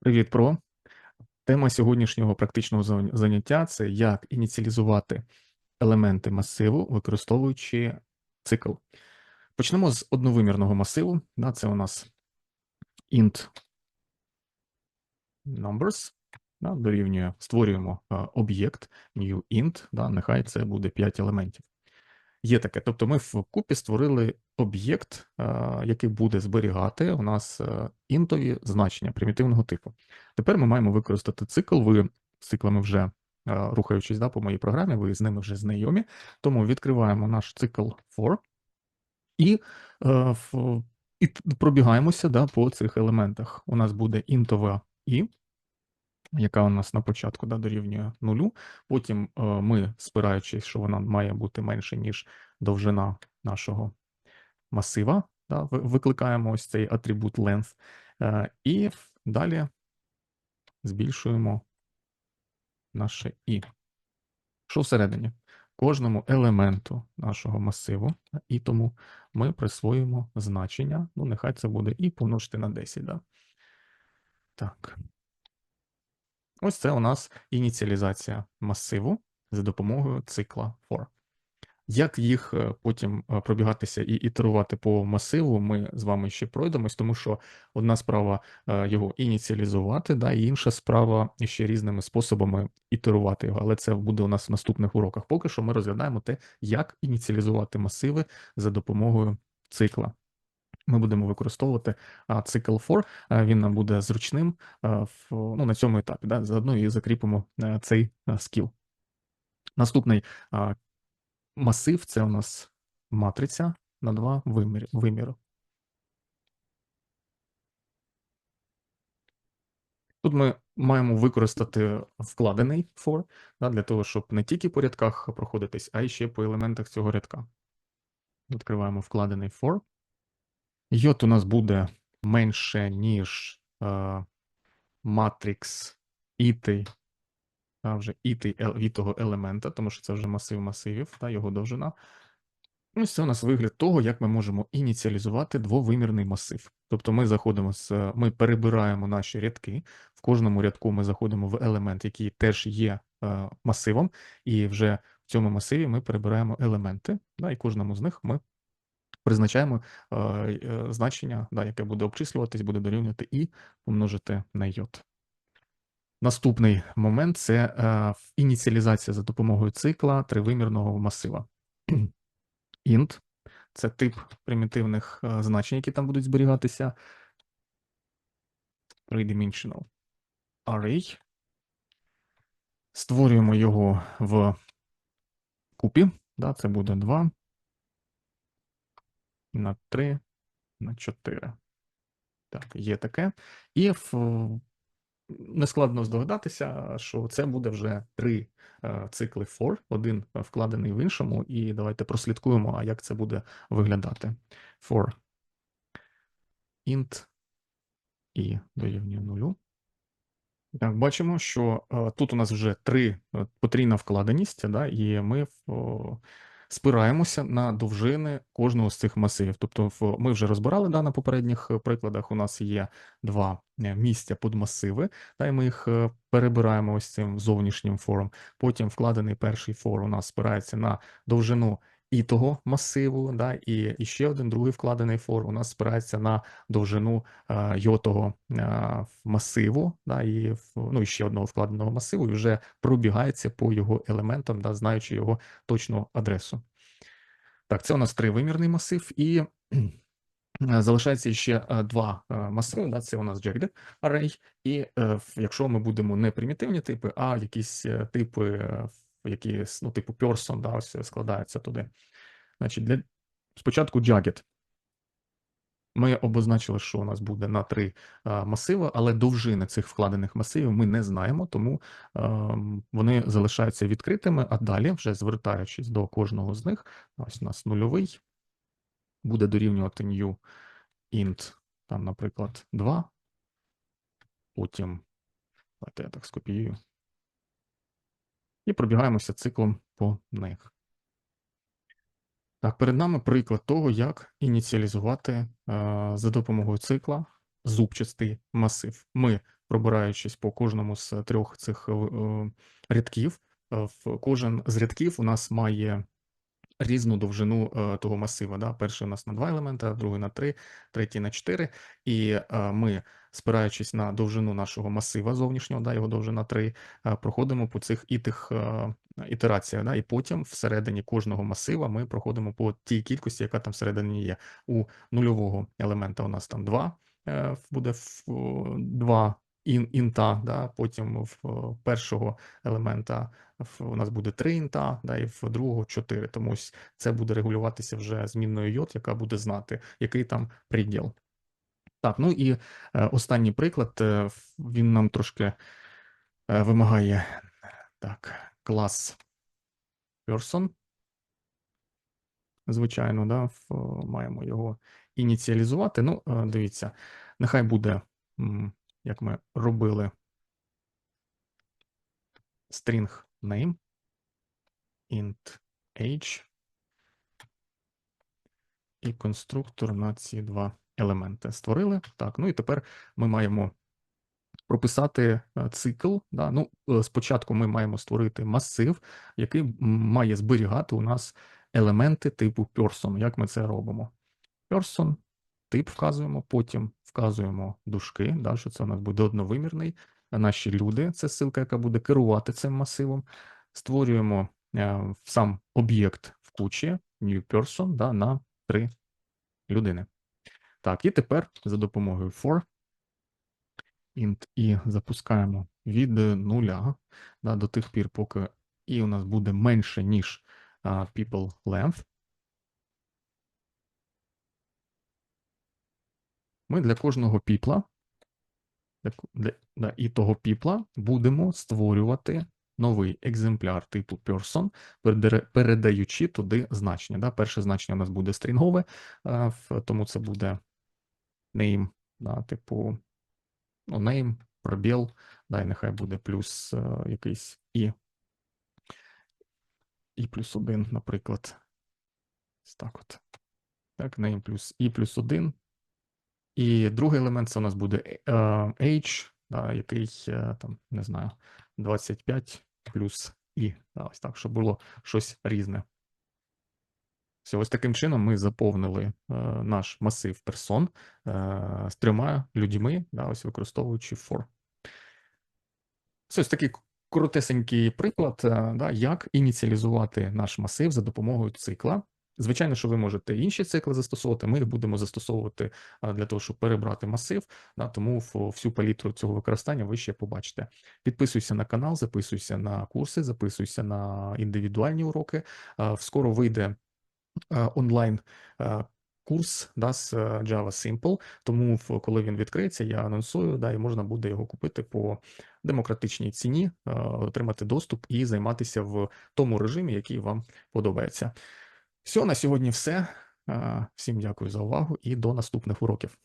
Привіт, про. Тема сьогоднішнього практичного заняття це як ініціалізувати елементи масиву, використовуючи цикл. Почнемо з одновимірного масиву. Це у нас int numbers. Дорівнює, створюємо об'єкт new int, нехай це буде 5 елементів. Є таке. Тобто ми в купі створили об'єкт, який буде зберігати у нас інтові значення примітивного типу. Тепер ми маємо використати цикл. Ви циклами вже рухаючись да, по моїй програмі, ви з ними вже знайомі. Тому відкриваємо наш цикл for і, е, і пробігаємося да, по цих елементах. У нас буде інтова і, яка у нас на початку да, дорівнює нулю. Потім е, ми, спираючись, що вона має бути менше, ніж довжина нашого масива, да, викликаємо ось цей атрибут length, е, і далі збільшуємо наше і. Що всередині? Кожному елементу нашого масиву, і тому ми присвоїмо значення. Ну, нехай це буде і помножити на 10. Да? Так. Ось це у нас ініціалізація масиву за допомогою цикла for. Як їх е, потім е, пробігатися і ітерувати по масиву, ми з вами ще пройдемось, тому що одна справа е, його ініціалізувати, да, і інша справа ще різними способами ітерувати його, але це буде у нас в наступних уроках. Поки що ми розглядаємо те, як ініціалізувати масиви за допомогою цикла. Ми будемо використовувати цикл for, він нам буде зручним в, ну, на цьому етапі. Да? Заодно і закріпимо е, цей е, скіл. Наступний масив це у нас матриця на два вимір, виміри. Тут ми маємо використати вкладений for, да, для того, щоб не тільки по рядках проходитись, а й ще по елементах цього рядка. Відкриваємо вкладений for. Йот у нас буде менше, ніж е, матрикс іти, а вже іти того елемента, тому що це вже масив масивів, та, його довжина. Ось це у нас вигляд того, як ми можемо ініціалізувати двовимірний масив. Тобто ми заходимо з, ми перебираємо наші рядки. В кожному рядку ми заходимо в елемент, який теж є е, масивом, і вже в цьому масиві ми перебираємо елементи, да, і кожному з них ми призначаємо е, е, значення, да, яке буде обчислюватись, буде дорівнювати і помножити на йод. Наступний момент це е, ініціалізація за допомогою цикла тривимірного масива. int – це тип примітивних е, значень, які там будуть зберігатися. Three-dimensional array. Створюємо його в купі. Да, це буде 2 на 3 на 4. Так, є таке. І в, нескладно здогадатися, що це буде вже три е, цикли for, один вкладений в іншому, і давайте прослідкуємо, а як це буде виглядати. For int і дорівнює нулю. Так, бачимо, що е, тут у нас вже три е, потрійна вкладеність, да, і ми о, спираємося на довжини кожного з цих масивів. Тобто, ми вже розбирали да, на попередніх е, прикладах. У нас є два е, місця під масиви, та, й ми їх е, перебираємо ось цим зовнішнім фором. Потім вкладений перший фор у нас спирається на довжину і того масиву, да, і, і ще один другий вкладений фор у нас спирається на довжину е, йотого е, масиву, да, і ну, і ще одного вкладеного масиву, і вже пробігається по його елементам, да, знаючи його точну адресу. Так, це у нас тривимірний масив, і е, залишається ще е, два е, масиви. Да, це у нас jagged array, і е, якщо ми будемо не примітивні типи, а якісь типи, які ну, типу person, да, ось складаються туди. Значить, для спочатку jagged. Ми обозначили, що у нас буде на три масиви, але довжини цих вкладених масивів ми не знаємо, тому вони залишаються відкритими, а далі, вже звертаючись до кожного з них, ось у нас нульовий, буде дорівнювати new int, там, наприклад, 2, потім, давайте я так скопіюю, і пробігаємося циклом по них. Так, перед нами приклад того, як ініціалізувати е, за допомогою цикла зубчастий масив. Ми, пробираючись по кожному з трьох цих е, рядків, е, в кожен з рядків у нас має різну довжину е, того масива. Да? Перший у нас на два елемента, другий на три, третій на чотири. І е, ми, спираючись на довжину нашого масива зовнішнього, да, його довжина 3, е, проходимо по цих ітих ітераціях. Да? І потім всередині кожного масива ми проходимо по тій кількості, яка там всередині є. У нульового елемента у нас там 2 е, буде в, о, 2 ін, інта, да? потім в першого елемента у нас буде 3 інта, да, і в другого 4. Тому ось це буде регулюватися вже змінною йод, яка буде знати, який там приділ. Так, ну і е, останній приклад, е, він нам трошки е, вимагає так, клас person. Звичайно, да, маємо його ініціалізувати. Ну, дивіться, нехай буде, як ми робили string name int age і конструктор на ці два елементи створили. Так, ну і тепер ми маємо прописати е, цикл. Да? Ну, е, спочатку ми маємо створити масив, який має зберігати у нас елементи типу person. Як ми це робимо? Person, тип вказуємо, потім вказуємо дужки, да, що це у нас буде одновимірний. Наші люди, це ссылка, яка буде керувати цим масивом. Створюємо е, сам об'єкт в кучі new person да, на три людини. Так, і тепер за допомогою for int і запускаємо від нуля да, до тих пір, поки і у нас буде менше, ніж people length. Ми для кожного піпла для, для, да, і того піпла будемо створювати новий екземпляр типу person, передаючи туди значення. Да? Перше значення у нас буде стрінгове, тому це буде name, да, типу ну, name, пробіл, да, і нехай буде плюс е, якийсь і, і плюс один, наприклад. Так от. Так, name плюс і плюс один. І другий елемент це у нас буде е, age, да, який е, там, не знаю, 25 плюс і. Да, ось так, щоб було щось різне. Все, ось таким чином ми заповнили е, наш масив персон е, з трьома людьми, да, ось використовуючи for. Це ось такий коротесенький приклад, е, да, як ініціалізувати наш масив за допомогою цикла. Звичайно, що ви можете інші цикли застосовувати. Ми їх будемо застосовувати для того, щоб перебрати масив. Да, тому всю палітру цього використання ви ще побачите. Підписуйся на канал, записуйся на курси, записуйся на індивідуальні уроки. Скоро вийде онлайн курс да, з е, Java Simple, тому коли він відкриється, я анонсую, да, і можна буде його купити по демократичній ціні, отримати доступ і займатися в тому режимі, який вам подобається. Все, на сьогодні все. Всім дякую за увагу і до наступних уроків.